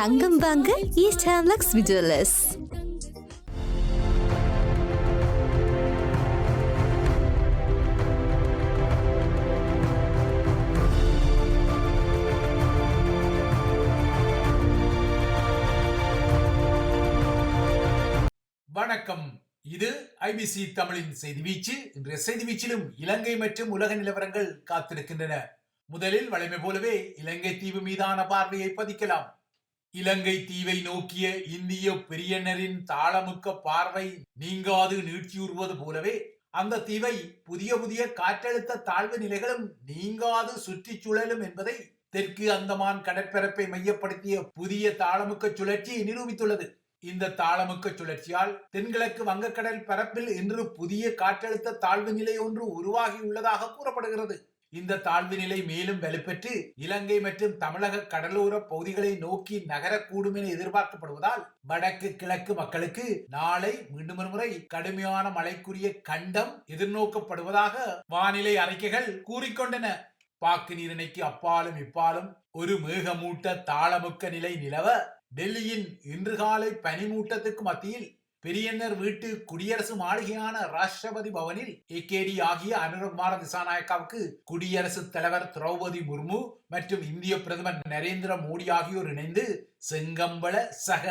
தங்கம் வாங்க ஈஸ்ட் ஹேம்லக்ஸ் விஜுவலர்ஸ் வணக்கம். இது ஐபிசி தமிழின் செய்தி வீச்சு. இன்றைய செய்தி வீச்சிலும் இலங்கை மற்றும் உலக நிலவரங்கள் காத்திருக்கின்றன. முதலில் வழமை போலவே இலங்கை தீவு மீதான பார்வையை பதிக்கலாம். இலங்கை தீவை நோக்கிய இந்திய பெரியனரின் தாளமுக்க பார்வை நீங்காது நீட்சியுறுவது போலவே அந்த தீவை புதிய புதிய காற்றழுத்த தாழ்வு நிலைகளும் நீங்காது சுற்றி சுழலும் என்பதை தெற்கு அந்தமான் கடற்பரப்பை மையப்படுத்திய புதிய தாளமுக்க சுழற்சி நிரூபித்துள்ளது. இந்த தாளமுக்க சுழற்சியால் தென்கிழக்கு வங்கக்கடல் பரப்பில் இன்று புதிய காற்றழுத்த தாழ்வு நிலை ஒன்று உருவாகியுள்ளதாக கூறப்படுகிறது. இந்த தாழ்வு நிலை மேலும் வலுப்பெற்று இலங்கை மற்றும் தமிழக கடலோர பகுதிகளை நோக்கி நகரக்கூடும் என எதிர்பார்க்கப்படுவதால் வடக்கு கிழக்கு மக்களுக்கு நாளை மீண்டும் ஒரு முறை கடுமையான மழைக்குரிய கண்டம் எதிர்நோக்கப்படுவதாக வானிலை அறிக்கைகள் கூறிக்கொண்டன. பாக்கு நீரிணைக்கு அப்பாலும் இப்பாலும் ஒரு மேகமூட்ட தாளமுக்க நிலை நிலவ டெல்லியின் இன்று காலை பனிமூட்டத்துக்கு மத்தியில் பெரியன்னர் வீட்டு குடியரசு மாளிகையான ராஷ்டிரபதி பவனில் ஏகேடி ஆகிய அனுரகுமார திசாநாயக்காவுக்கு குடியரசுத் தலைவர் திரௌபதி முர்மு மற்றும் இந்திய பிரதமர் நரேந்திர மோடி ஆகியோர் இணைந்து செங்கம்பள சக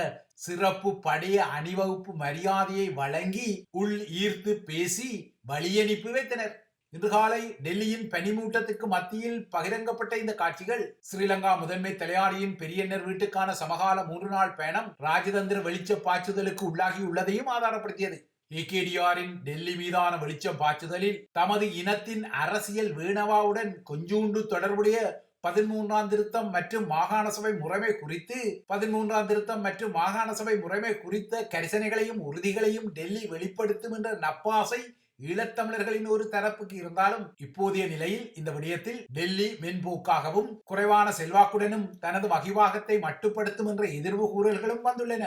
சிறப்பு படைய அணிவகுப்பு மரியாதையை வழங்கி உள் ஈர்த்து பேசி வழியனுப்பி வைத்தனர். இன்று காலை டெல்லியின் பனிமூட்டத்துக்கு மத்தியில் பகிரங்கப்பட்ட இந்த காட்சிகள் ஸ்ரீலங்கா முதன்மை தலையாரியின் பெரியண்ணர் வீட்டுக்கான சமகால மூன்று நாள் பயணம் ராஜதந்திர வெளிச்ச பாய்ச்சுதலுக்கு உள்ளாகி உள்ளதையும் ஆதாரப்படுத்தியது. ஏகேடிஆரின் டெல்லி மீதான வெளிச்சம் பாய்ச்சுதலில் தமது இனத்தின் அரசியல் வீணவாவுடன் கொஞ்சூண்டு தொடர்புடைய பதிமூன்றாம் திருத்தம் மற்றும் மாகாண சபை முறைமை குறித்து பதிமூன்றாம் திருத்தம் மற்றும் மாகாண சபை முறைமை குறித்த கரிசனைகளையும் உறுதிகளையும் டெல்லி வெளிப்படுத்தும் என்ற நப்பாசை ஈழத்தமிழர்களின் ஒரு தரப்புக்கு இருந்தாலும் இப்போதைய நிலையில் இந்த விடயத்தில் டெல்லி மென்போக்காகவும் குறைவான செல்வாக்குடனும் தனது வகிவாகத்தை மட்டுப்படுத்தும் என்ற எதிர்வு கூறல்களும் வந்துள்ளன.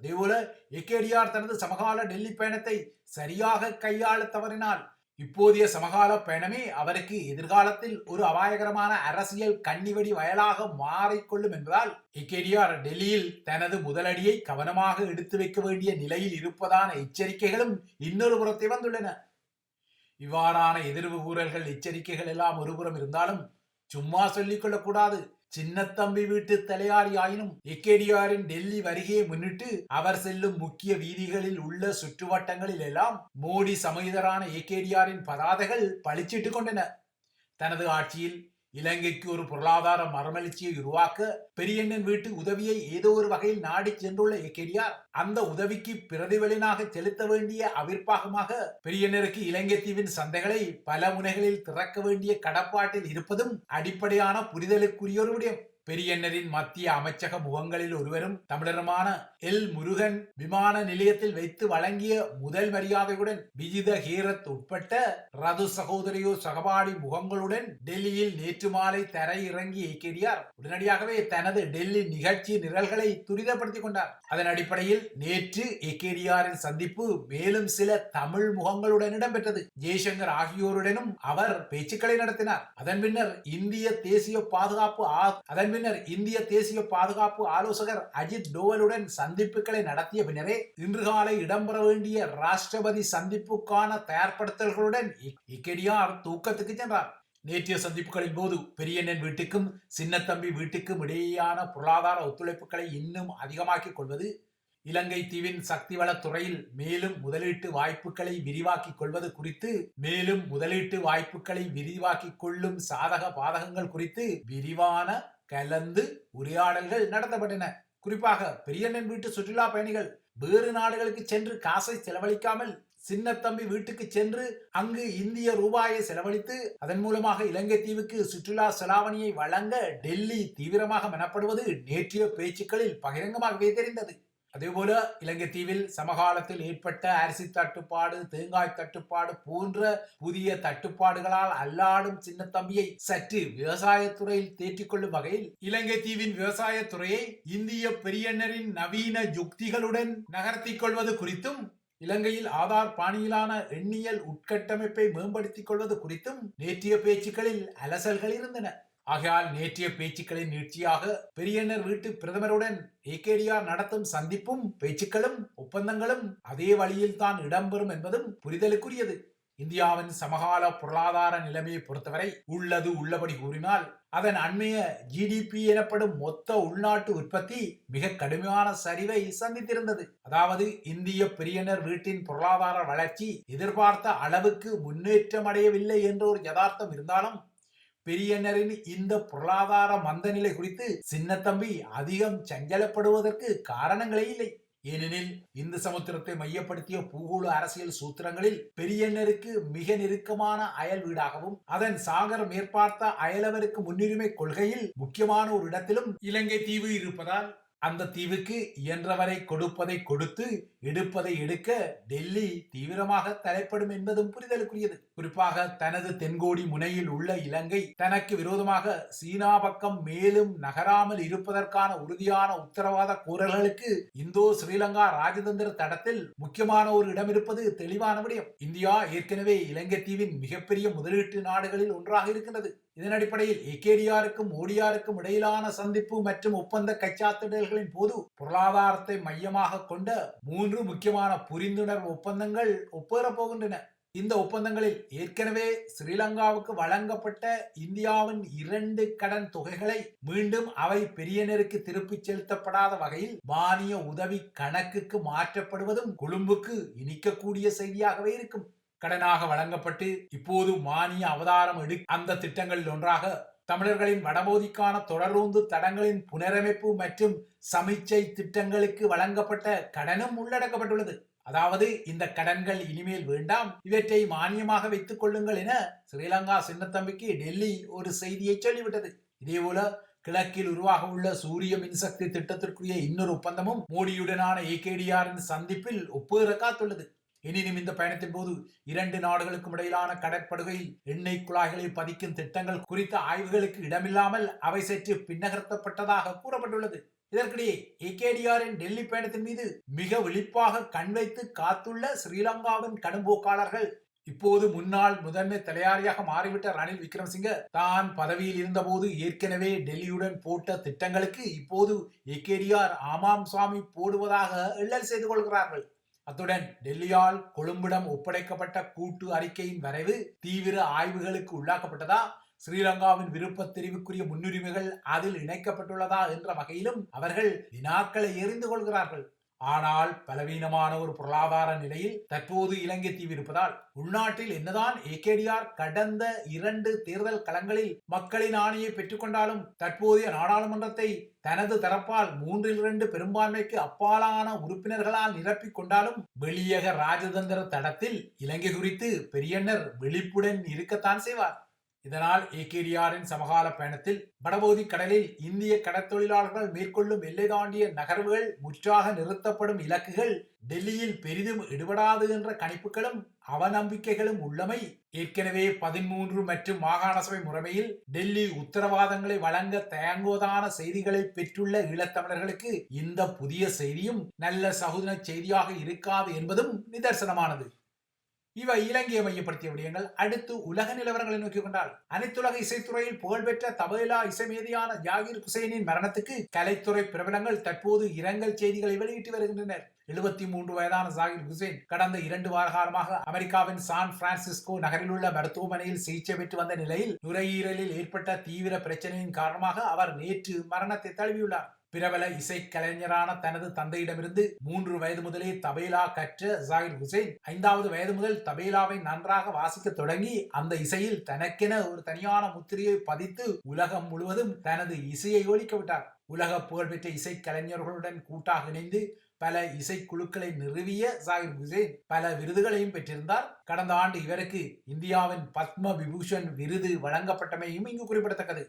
அதேபோல ஏகேடிஆர் தனது சமகால டெல்லி பயணத்தை சரியாக கையாள தவறினால் இப்போதைய சமகால பயணமே அவருக்கு எதிர்காலத்தில் ஒரு அபாயகரமான அரசியல் கண்ணிவடி வயலாக மாறிக்கொள்ளும் என்பதால் இக்கேடிஆர் டெல்லியில் தனது முதலடியை கவனமாக எடுத்து வைக்க வேண்டிய நிலையில் இருப்பதான எச்சரிக்கைகளும் இன்னொரு புறத்தை வந்துள்ளன. இவ்வாறான எதிர்வு கூறல்கள் எச்சரிக்கைகள் எல்லாம் ஒருபுறம் இருந்தாலும் சும்மா சொல்லிக்கொள்ளக்கூடாது. சின்னத்தம்பி வீட்டு தலையாரி ஆயினும் எக்கேடியாரின் டெல்லி வருகையை முன்னிட்டு அவர் செல்லும் முக்கிய வீதிகளில் உள்ள சுற்றுவட்டங்களில் எல்லாம் மோடி சமேதரான ஏகேடியாரின் பதாதைகள் பளிச்சிட்டு கொண்டன. தனது ஆட்சியில் இலங்கைக்கு ஒரு பொருளாதார மறுமலர்ச்சியை உருவாக்க பெரியண்ணன் வீட்டு உதவியை ஏதோ ஒரு வகையில் நாடி சென்றுள்ள இக்கெடியார் அந்த உதவிக்கு பிரதிபலனாக செலுத்த வேண்டிய அவிர்ப்பாகமாக பெரியண்ணருக்கு இலங்கை தீவின் சந்தைகளை பல முனைகளில் திறக்க வேண்டிய கடப்பாட்டில் இருப்பதும் அடிப்படையான புரிதலுக்குரிய ஒரு விடயம் பெரியண்ணரின் மத்திய அமைச்சக முகங்களில் ஒருவரும் தமிழருமான எல். முருகன் விமான நிலையத்தில் வைத்து வழங்கிய முதல் மரியாதையுடன் விஜித ஹீரத் உட்பட்ட ரது சகோதரியோ சகபாடி முகங்களுடன் டெல்லியில் நேற்று மாலை தரை இறங்கி உடனடியாகவே தனது டெல்லி நிகழ்ச்சி நிரல்களை துரிதப்படுத்திக் கொண்டார். அதன் அடிப்படையில் நேற்று ஏகேடிஆரின் சந்திப்பு மேலும் சில தமிழ் முகங்களுடன் இடம்பெற்றது. ஜெய்சங்கர் ஆகியோருடனும் அவர் பேச்சுக்களை நடத்தினார். அதன் பின்னர் இந்திய தேசிய பாதுகாப்பு அதன் பின்னர் இந்திய தேசிய பாதுகாப்பு ஆலோசகர் அஜித் டோவலுடன் சந்திப்புகளை நடத்திய பின்னரே இன்று காலை இடம்பெற வேண்டிய ராஷ்டிரபதி சந்திப்புக்கான தயார்படுத்தல்களுடன் இக்கெடியார் தூக்கத்துக்கு சென்றார். நேற்றைய சந்திப்புகளின் போது பெரியண்ணன் வீட்டுக்கும் சின்னத்தம்பி வீட்டுக்கும் இடையேயான பொருளாதார ஒத்துழைப்புகளை இன்னும் அதிகமாக்கிக் கொள்வது இலங்கை தீவின் சக்தி வளத்துறையில் மேலும் முதலீட்டு வாய்ப்புகளை விரிவாக்கிக் கொள்வது குறித்து மேலும் முதலீட்டு வாய்ப்புகளை விரிவாக்கிக் கொள்ளும் சாதக பாதகங்கள் குறித்து விரிவான கலந்து உரையாடல்கள் நடத்தப்பட்டன. குறிப்பாக பெரியண்ணன் வீட்டு சுற்றுலா பயணிகள் வேறு நாடுகளுக்கு சென்று காசை செலவழிக்காமல் சின்னத்தம்பி வீட்டுக்கு சென்று அங்கு இந்திய ரூபாயை செலவழித்து அதன் மூலமாக இலங்கை தீவுக்கு சுற்றுலா செலாவணியை வழங்க டெல்லி தீவிரமாக மனப்படுவது நேற்றைய பேச்சுக்களில் பகிரங்கமாகவே தெரிந்தது. அதேபோல இலங்கை தீவில் சமகாலத்தில் ஏற்பட்ட அரிசி தட்டுப்பாடு தேங்காய் தட்டுப்பாடு போன்ற புதிய தட்டுப்பாடுகளால் அல்லாடும் சின்னத்தம்பியை சற்று விவசாயத்துறையில் தேற்றிக் கொள்ளும் வகையில் இலங்கை தீவின் விவசாயத்துறையை இந்திய பெரியண்ணரின் நவீன யுக்திகளுடன் நகர்த்திக் கொள்வது குறித்தும் இலங்கையில் ஆதார் பாணியிலான எண்ணியல் உட்கட்டமைப்பை மேம்படுத்திக் கொள்வது குறித்தும் நேற்றைய பேச்சுக்களில் அலசல்கள் இருந்தன. ஆகையால் நேற்றைய பேச்சுக்களின் நீட்சியாக பெரியனர் வீட்டு பிரதமருடன் ஏகேடியா நடத்தும் சந்திப்பும் பேச்சுக்களும் ஒப்பந்தங்களும் அதே வழியில் தான் இடம்பெறும் என்பதும் புரிதலுக்குரியது. இந்தியாவின் சமகால பொருளாதார நிலைமையை பொறுத்தவரை உள்ளது உள்ளபடி கூறினால் அதன் அண்மைய ஜிடிபி எனப்படும் மொத்த உள்நாட்டு உற்பத்தி மிக கடுமையான சரிவை சந்தித்திருந்தது. அதாவது இந்திய பெரியனர் வீட்டின் பொருளாதார வளர்ச்சி எதிர்பார்த்த அளவுக்கு முன்னேற்றம் அடையவில்லை என்ற ஒரு யதார்த்தம் இருந்தாலும் பெரியனரின் இந்த பொருளாதார மந்த நிலை குறித்து சின்னத்தம்பி அதிகம் சஞ்சலப்படுவதற்கு காரணங்களே இல்லை. ஏனெனில் இந்து சமுத்திரத்தை மையப்படுத்திய பூகோள அரசியல் சூத்திரங்களில் பெரியண்ணருக்கு மிக நெருக்கமான அயல் வீடாகவும் அதன் சாகர் மேற்பார்த்த அயலவருக்கு முன்னுரிமை கொள்கையில் முக்கியமான ஒரு இடத்திலும் இலங்கை தீவு இருப்பதால் அந்த தீவுக்கு இயன்றவரை கொடுப்பதை கொடுத்து எடுப்பதை எடுக்க டெல்லி தீவிரமாக தலைப்படும் என்பதும் புரிதலுக்குரியது. குறிப்பாக தனது தென்கோடி முனையில் உள்ள இலங்கை தனக்கு விரோதமாக சீனா பக்கம் மேலும் நகராமல் இருப்பதற்கான உறுதியான உத்தரவாத கூறல்களுக்கு இந்தோ ஸ்ரீலங்கா ராஜதந்திர தடத்தில் முக்கியமான ஒரு இடம் இருப்பது தெளிவான விடயம். இந்தியா ஏற்கனவே இலங்கை தீவின் மிகப்பெரிய முதலீட்டு நாடுகளில் ஒன்றாக இருக்கின்றது. இதன் அடிப்படையில் ஏகேடிஆருக்கும் ஓடியாருக்கும் இடையிலான சந்திப்பு மற்றும் ஒப்பந்த கைச்சாத்திடல்களின் போது பொருளாதாரத்தை மையமாக கொண்ட மூன்று முக்கியமான புரிந்துணர்வு ஒப்பந்தங்கள் ஒப்பேறப் போகின்றன. இந்த ஒப்பந்தங்களில் ஏற்கனவே ஸ்ரீலங்காவுக்கு வழங்கப்பட்ட இந்தியாவின் இரண்டு கடன் தொகைகளை மீண்டும் அவை பெரியனருக்கு திருப்பிச் செலுத்தப்படாத வகையில் மானிய உதவி கணக்குக்கு மாற்றப்படுவதும் கொழும்புக்கு இனிக்கக்கூடிய செய்தியாகவே இருக்கும். கடனாக வழங்கப்பட்டு இப்போது மானிய அவதாரம் எடு அந்த திட்டங்களில் ஒன்றாக தமிழர்களின் வடபோதிக்கான தொடர்ந்து தடங்களின் புனரமைப்பு மற்றும் சமிச்சை திட்டங்களுக்கு வழங்கப்பட்ட கடனும் உள்ளடக்கப்பட்டுள்ளது. அதாவது இந்த கடன்கள் இனிமேல் வேண்டாம் இவற்றை மானியமாக வைத்துக் கொள்ளுங்கள் என ஸ்ரீலங்கா சின்னத்தம்பிக்கு டெல்லி ஒரு செய்தியை சொல்லிவிட்டது. இதேபோல கிழக்கில் உருவாக உள்ள சூரிய மின்சக்தி திட்டத்திற்குரிய இன்னொரு ஒப்பந்தமும் மோடியுடனான ஏகேடிஆரின் சந்திப்பில் ஒப்புகிற காத்துள்ளது. எனினும் இந்த பயணத்தின் போது இரண்டு நாடுகளுக்கும் இடையிலான கடற்படுகையில் எண்ணெய் குழாய்களை பதிக்கும் திட்டங்கள் குறித்த ஆய்வுகளுக்கு இடமில்லாமல் அவை சற்று பின்னகர்த்தப்பட்டதாக கூறப்பட்டுள்ளது. இதற்கிடையே ஏகேடிஆரின் டெல்லி பயணத்தின் மீது மிக விழிப்பாக கண் வைத்து காத்துள்ள ஸ்ரீலங்காவின் கடும்போக்காளர்கள். இப்போது முன்னாள் முதன்மை தலையாரியாக மாறிவிட்ட ரணில் விக்ரமசிங்க தான் பதவியில் இருந்தபோது ஏற்கனவே டெல்லியுடன் போட்ட திட்டங்களுக்கு இப்போது ஏகேடிஆர் ஆமாம் சுவாமி போடுவதாக எள்ளல் செய்து கொள்கிறார்கள். அத்துடன் டெல்லியால் கொழும்பிடம் ஒப்படைக்கப்பட்ட கூட்டு அறிக்கையின் வரைவு தீவிர ஆய்வுகளுக்கு உள்ளாக்கப்பட்டதா? ஸ்ரீலங்காவின் விருப்ப தெரிவுக்குரிய முன்னுரிமைகள் அதில் இணைக்கப்பட்டுள்ளதா என்ற வகையிலும் அவர்கள் வினாக்களை எறிந்து கொள்கிறார்கள். ஆனால் பலவீனமான ஒரு பொருளாதார நிலையில் தற்போது இலங்கை தீவு இருப்பதால் உள்நாட்டில் என்னதான் ஏகேடிஆர் கடந்த இரண்டு தேர்தல் களங்களில் மக்களின் ஆணையை பெற்றுக்கொண்டாலும் தற்போதைய நாடாளுமன்றத்தை தனது தரப்பால் மூன்றில் இரண்டு பெரும்பான்மைக்கு அப்பாலான உறுப்பினர்களால் நிரப்பிக் கொண்டாலும் வெளியக ராஜதந்திர தடத்தில் இலங்கை குறித்து பெரியண்ணர் விழிப்புடன் இருக்கத்தான் செய்வார். இதனால் ஏகேரியாரின் சமகால பயணத்தில் வடபகுதி கடலில் இந்திய கடற்தொழிலாளர்கள் மேற்கொள்ளும் எல்லை தாண்டிய நகர்வுகள் முற்றாக நிறுத்தப்படும் இலக்குகள் டெல்லியில் பெரிதும் இடுபடாது என்ற கணிப்புகளும் அவநம்பிக்கைகளும் உள்ளமை ஏற்கனவே பதிமூன்று மற்றும் மாகாண சபை முறைமையில் டெல்லி உத்தரவாதங்களை வழங்க தயங்குவதான செய்திகளை பெற்றுள்ள ஈழத்தமிழர்களுக்கு இந்த புதிய செய்தியும் நல்ல சகுன செய்தியாக இருக்காது என்பதும் நிதர்சனமானது. இவை இலங்கையை மையப்படுத்திய விடயங்கள் அடுத்து உலக நிலவரங்களை நோக்கி கொண்டால் அனைத்துலக இசைத்துறையில் புகழ்பெற்ற தபேலா இசைமேதியான ஜாகிர் குசைனின் மரணத்துக்கு கலைத்துறை பிரபலங்கள் தற்போது இரங்கல் செய்திகளை வெளியிட்டு வருகின்றனர். எழுபத்தி மூன்று வயதான ஜாகிர் ஹுசேன் கடந்த இரண்டு வார காலமாக அமெரிக்காவின் சான் பிரான்சிஸ்கோ நகரில் உள்ள மருத்துவமனையில் சிகிச்சை பெற்று வந்த நிலையில் நுரையீரலில் ஏற்பட்ட தீவிர பிரச்சனையின் காரணமாக அவர் நேற்று மரணத்தை தழுவியுள்ளார். பிரபல இசைக்கலைஞரான தனது தந்தையிடமிருந்து மூன்று வயது முதலே தபேலா கற்ற ஜாகிர் ஹுசைன் ஐந்தாவது வயது முதல் தபேலாவை நன்றாக வாசிக்க தொடங்கி அந்த இசையில் தனக்கென ஒரு தனியான முத்திரையை பதித்து உலகம் முழுவதும் தனது இசையை ஒழிக்க விட்டார். உலக புகழ்பெற்ற இசைக்கலைஞர்களுடன் கூட்டாக இணைந்து பல இசைக்குழுக்களை நிறுவிய ஜாகிர் ஹுசேன் பல விருதுகளையும் பெற்றிருந்தார். கடந்த ஆண்டு இவருக்கு இந்தியாவின் பத்ம விபூஷன் விருது வழங்கப்பட்டமையும் இங்கு குறிப்பிடத்தக்கது.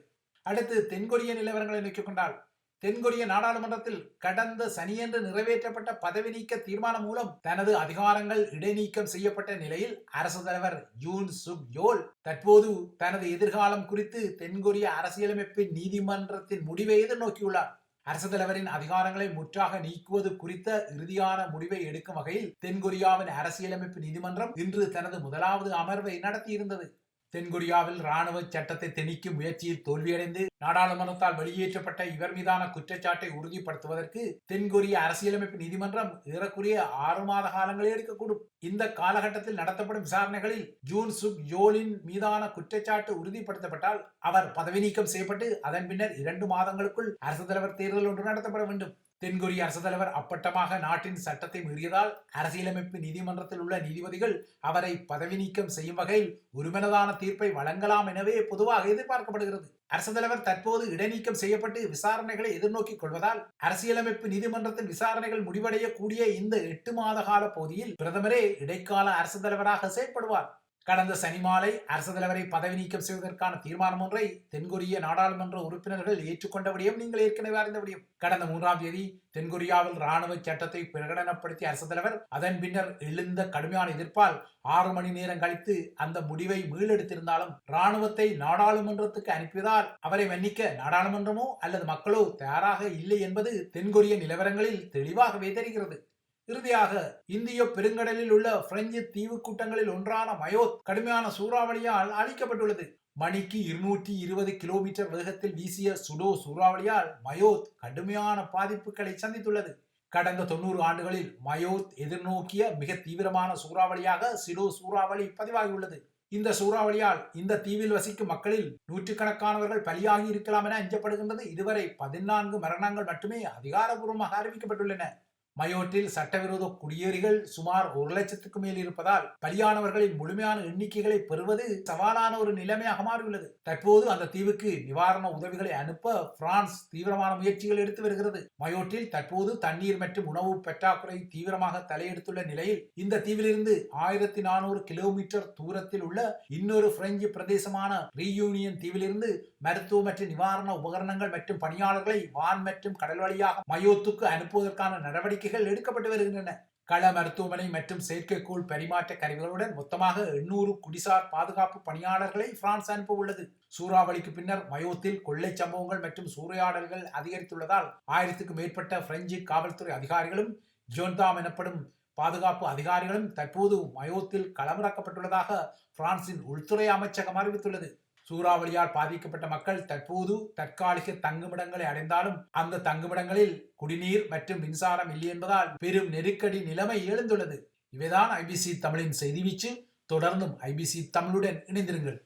அடுத்து தென்கொரிய நிலவரங்களை நோக்கிக் கொண்டால் தென்கொரிய நாடாளுமன்றத்தில் கடந்த சனியன்று நிறைவேற்றப்பட்ட பதவி நீக்க தீர்மானம் மூலம் தனது அதிகாரங்கள் இடைநீக்கம் செய்யப்பட்ட நிலையில் அரசு தலைவர் யூன் சுக் யோல் தற்போது தனது எதிர்காலம் குறித்து தென்கொரிய அரசியலமைப்பின் நீதிமன்றத்தின் முடிவை எதிர்நோக்கியுள்ளார். அரசு தலைவரின் அதிகாரங்களை முற்றாக நீக்குவது குறித்த இறுதியான முடிவை எடுக்கும் வகையில் தென்கொரியாவின் அரசியலமைப்பு நீதிமன்றம் இன்று தனது முதலாவது அமர்வை நடத்தியிருந்தது. தென்கொரியாவில் ராணுவ சட்டத்தை திணிக்கும் முயற்சியில் தோல்வியடைந்து நாடாளுமன்றத்தால் வெளியேற்றப்பட்ட இவர் மீதான குற்றச்சாட்டை உறுதிப்படுத்துவதற்கு தென்கொரிய அரசியலமைப்பு நீதிமன்றம் ஏறக்குறைய ஆறு மாத காலங்களே எடுக்கக்கூடும். இந்த காலகட்டத்தில் நடத்தப்படும் விசாரணைகளில் ஜூன் சுக் யோலின் மீதான குற்றச்சாட்டு உறுதிப்படுத்தப்பட்டால் அவர் பதவி நீக்கம் செய்யப்பட்டு அதன் பின்னர் இரண்டு மாதங்களுக்குள் அரசு தலைவர் தேர்தல் ஒன்று நடத்தப்பட வேண்டும். தென்கொரிய அரசு தலைவர் அப்பட்டமாக நாட்டின் சட்டத்தை மீறியதால் அரசியலமைப்பு நீதிமன்றத்தில் உள்ள நீதிபதிகள் அவரை பதவி நீக்கம் செய்யும் வகையில் ஒருமனதான தீர்ப்பை வழங்கலாம் எனவே பொதுவாக எதிர்பார்க்கப்படுகிறது. அரசு தலைவர் தற்போது இடைநீக்கம் செய்யப்பட்டு விசாரணைகளை எதிர்நோக்கிக் கொள்வதால் அரசியலமைப்பு நீதிமன்றத்தின் விசாரணைகள் முடிவடையக்கூடிய இந்த எட்டு மாத கால பகுதியில் பிரதமரே இடைக்கால அரசு தலைவராக செயற்படுவார். கடந்த சனி மாலை அரசு தலைவரை பதவி நீக்கம் செய்வதற்கான தீர்மானம் ஒன்றை தென்கொரிய நாடாளுமன்ற உறுப்பினர்கள் ஏற்றுக்கொண்ட விடயம் நீங்கள் ஏற்கனவே அறிந்த விடயம் கடந்த மூன்றாம் தேதி தென்கொரியாவில் ராணுவ சட்டத்தை பிரகடனப்படுத்திய அரசு தலைவர் அதன் பின்னர் எழுந்த கடுமையான எதிர்ப்பால் ஆறு மணி நேரம் கழித்து அந்த முடிவை மீளெடுத்திருந்தாலும் ராணுவத்தை நாடாளுமன்றத்துக்கு அனுப்பியதால் அவரை மன்னிக்க நாடாளுமன்றமோ அல்லது மக்களோ தயாராக இல்லை என்பது தென்கொரிய நிலவரங்களில் தெளிவாகவே தெரிகிறது. இறுதியாக இந்திய பெருங்கடலில் உள்ள பிரெஞ்சு தீவு கூட்டங்களில் ஒன்றான மயோத் கடுமையான சூறாவளியால் அழிக்கப்பட்டுள்ளது. மணிக்கு இருநூற்றி இருபது கிலோமீட்டர் வேகத்தில் வீசிய சுடோ சூறாவளியால் மயோத் கடுமையான பாதிப்புகளை சந்தித்துள்ளது. கடந்த தொண்ணூறு ஆண்டுகளில் மயோத் எதிர்நோக்கிய மிக தீவிரமான சூறாவளியாக சிடோ சூறாவளி பதிவாகியுள்ளது. இந்த சூறாவளியால் இந்த தீவில் வசிக்கும் மக்களில் நூற்றுக்கணக்கானவர்கள் பலியாகி இருக்கலாம் என அஞ்சப்படுகின்றது. இதுவரை பதினான்கு மரணங்கள் மட்டுமே அதிகாரபூர்வமாக அறிவிக்கப்பட்டுள்ளன. மயோட்டில் சட்டவிரோத குடியேறிகள் சுமார் ஒரு லட்சத்துக்கு மேல் இருப்பதால் பலியானவர்களின் முழுமையான எண்ணிக்கைகளை பெறுவது சவாலான ஒரு நிலைமையாக மாறியுள்ளது. தற்போது அந்த தீவுக்கு நிவாரண உதவிகளை அனுப்ப பிரான்ஸ் தீவிரமான முயற்சிகள் எடுத்து வருகிறது. மயோட்டில் தற்போது தண்ணீர் மற்றும் உணவு பற்றாக்குறை தீவிரமாக தலையெடுத்துள்ள நிலையில் இந்த தீவிலிருந்து ஆயிரத்தி நானூறு கிலோமீட்டர் தூரத்தில் உள்ள இன்னொரு பிரெஞ்சு பிரதேசமான ரீயூனியன் தீவிலிருந்து மருத்துவ மற்றும் நிவாரண உபகரணங்கள் மற்றும் பணியாளர்களை வான் மற்றும் கடல் வழியாக மயோத்துக்கு அனுப்புவதற்கான நடவடிக்கை நடவடிக்கைகள் எடுக்கப்பட்டு வருகின்றன. கள மருத்துவமனை மற்றும் செயற்கைக்கோள் பரிமாற்ற கருவிகளுடன் மொத்தமாக எண்ணூறு குடிசார் பாதுகாப்பு பணியாளர்களை பிரான்ஸ் அனுப்ப உள்ளது சூறாவளிக்கு பின்னர் மயோத்தில் கொள்ளை சம்பவங்கள் மற்றும் சூறையாடல்கள் அதிகரித்துள்ளதால் ஆயிரத்துக்கும் மேற்பட்ட பிரெஞ்சு காவல்துறை அதிகாரிகளும் ஜோன்தாம் எனப்படும் பாதுகாப்பு அதிகாரிகளும் தற்போது மயோத்தில் களமிறக்கப்பட்டுள்ளதாக பிரான்சின் உள்துறை அமைச்சகம் அறிவித்துள்ளது. சூறாவளியால் பாதிக்கப்பட்ட மக்கள் தற்போது தற்காலிக தங்குமிடங்களை அடைந்தாலும் அந்த தங்குமிடங்களில் குடிநீர் மற்றும் மின்சாரம் இல்லை என்பதால் பெரும் நெருக்கடி நிலைமை எழுந்துள்ளது. இவைதான் ஐபிசி தமிழின் செய்தி வீச்சு. தொடர்ந்தும் ஐபிசி தமிழுடன் இணைந்திருங்கள்.